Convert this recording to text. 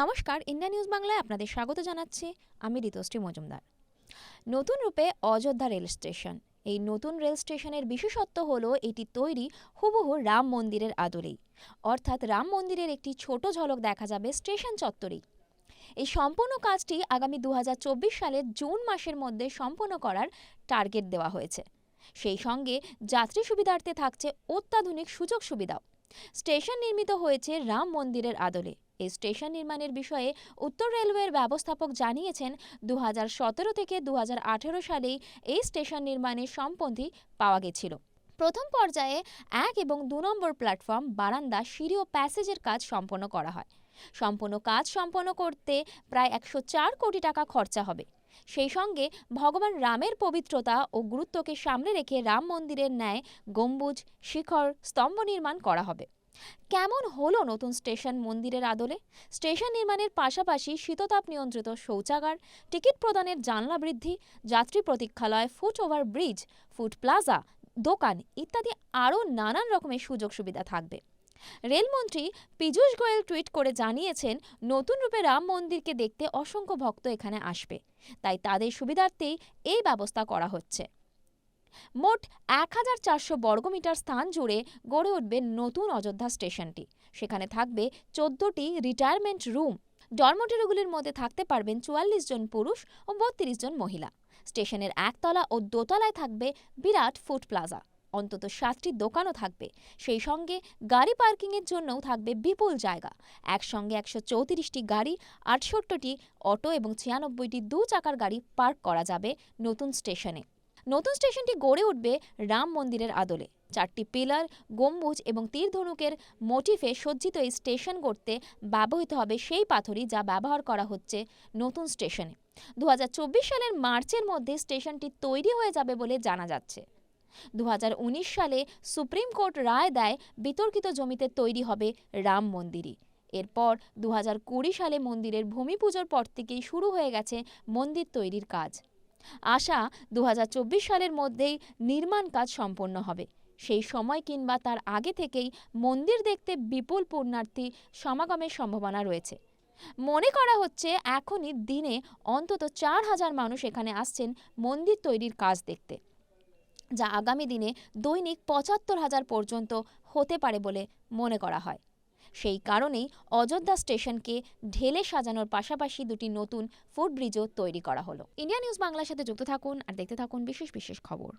নমস্কার, India news বাংলায় আপনাদের স্বাগত জানাচ্ছি। আমি ঋতুশ্রী মজুমদার। নতুন রূপে অযোধ্যা রেল স্টেশন। এই নতুন রেল স্টেশনের বিশেষত্ব হলো এটি তৈরি হুবহু রাম মন্দিরের আদলেই। অর্থাৎ রাম মন্দিরের একটি ছোট ঝলক দেখা যাবে স্টেশন চত্বরেই। এই সম্পূর্ণ কাজটি আগামী দু হাজার চব্বিশ সালের জুন মাসের মধ্যে সম্পন্ন করার টার্গেট দেওয়া হয়েছে। সেই সঙ্গে যাত্রী সুবিধার্থে থাকছে অত্যাধুনিক সুযোগ সুবিধাও। স্টেশন নির্মিত হয়েছে রাম মন্দিরের আদলে। এই স্টেশন নির্মাণের বিষয়ে উত্তর রেলওয়ের ব্যবস্থাপক জানিয়েছেন দু হাজার সতেরো থেকে দু সালেই এই স্টেশন নির্মাণের সম্পত্তি পাওয়া গেছিল। প্রথম পর্যায়ে এক এবং দু নম্বর প্ল্যাটফর্ম, বারান্দা, সিঁড়ি ও প্যাসেজের কাজ সম্পন্ন করা হয়। সম্পূর্ণ কাজ সম্পন্ন করতে প্রায় একশো চার কোটি টাকা খরচা হবে। সেই সঙ্গে ভগবান রামের পবিত্রতা ও গুরুত্বকে সামনে রেখে রাম মন্দিরের ন্যায় গম্বুজ, শিখর, স্তম্ভ নির্মাণ করা হবে। কেমন হলো নতুন স্টেশন মন্দিরের আদলে? স্টেশন নির্মাণের পাশাপাশি শীততাপ নিয়ন্ত্রিত শৌচাগার, টিকিট প্রদানের জানলা বৃদ্ধি, যাত্রী প্রতীক্ষালয়, foot over bridge, food plaza, দোকান ইত্যাদি আরও নানান রকমের সুযোগ সুবিধা থাকবে। রেলমন্ত্রী পীযূষ গোয়েল টুইট করে জানিয়েছেন, নতুন রূপে রাম মন্দিরকে দেখতে অসংখ্য ভক্ত এখানে আসবে। তাই তাদের সুবিধার্থেই এই ব্যবস্থা করা হচ্ছে। মোট এক হাজার চারশো বর্গমিটার স্থান জুড়ে গড়ে উঠবে নতুন অযোধ্যা স্টেশনটি। সেখানে থাকবে চোদ্দটি রিটায়ারমেন্ট রুম ডরমটেরিগুলির মধ্যে থাকতে পারবেন চুয়াল্লিশ জন পুরুষ ও বত্রিশ জন মহিলা। স্টেশনের একতলা ও দোতলায় থাকবে বিরাট ফুড প্লাজা। অন্তত সাতটি দোকানও থাকবে। সেই সঙ্গে গাড়ি পার্কিংয়ের জন্যও থাকবে বিপুল জায়গা। একসঙ্গে একশো চৌত্রিশটি গাড়ি, আটষট্টিটি অটো এবং ছিয়ানব্বইটি দু চাকার গাড়ি পার্ক করা যাবে নতুন স্টেশনে। নতুন স্টেশনটি গড়ে উঠবে রাম মন্দিরের আদলে। চারটি পিলার, গম্বুজ এবং তীর ধনুকের মোটিফে সজ্জিত এই স্টেশন গড়তে ব্যবহৃত হবে সেই পাথরই যা ব্যবহার করা হচ্ছে নতুন স্টেশনে। দু হাজার চব্বিশ সালের মার্চের মধ্যে স্টেশনটি তৈরি হয়ে যাবে বলে জানা যাচ্ছে। দু হাজার উনিশ সালে সুপ্রিম কোর্ট রায় দেয়, বিতর্কিত জমিতে তৈরি হবে রাম মন্দিরই। এরপর দু হাজার কুড়ি সালে মন্দিরের ভূমি পুজোর পর থেকেই শুরু হয়ে গেছে মন্দির তৈরির কাজ। আশা দু হাজার চব্বিশ সালের মধ্যেই নির্মাণ কাজ সম্পন্ন হবে। সেই সময় কিংবা তার আগে থেকেই মন্দির দেখতে বিপুল পুণ্যার্থী সমাগমের সম্ভাবনা রয়েছে। মনে করা হচ্ছে এখনই দিনে অন্তত চার হাজার মানুষ এখানে আসছেন মন্দির তৈরির কাজ দেখতে, যা আগামী দিনে দৈনিক পঁচাত্তর হাজার পর্যন্ত হতে পারে বলে মনে করা হয়। সেই কারণেই অযোধ্যা স্টেশনকে ঢেলে সাজানোর পাশাপাশি দুটি নতুন ফুটব্রিজও তৈরি করা হলো। ইন্ডিয়া নিউজ বাংলার সাথে যুক্ত থাকুন আর দেখতে থাকুন বিশেষ বিশেষ খবর।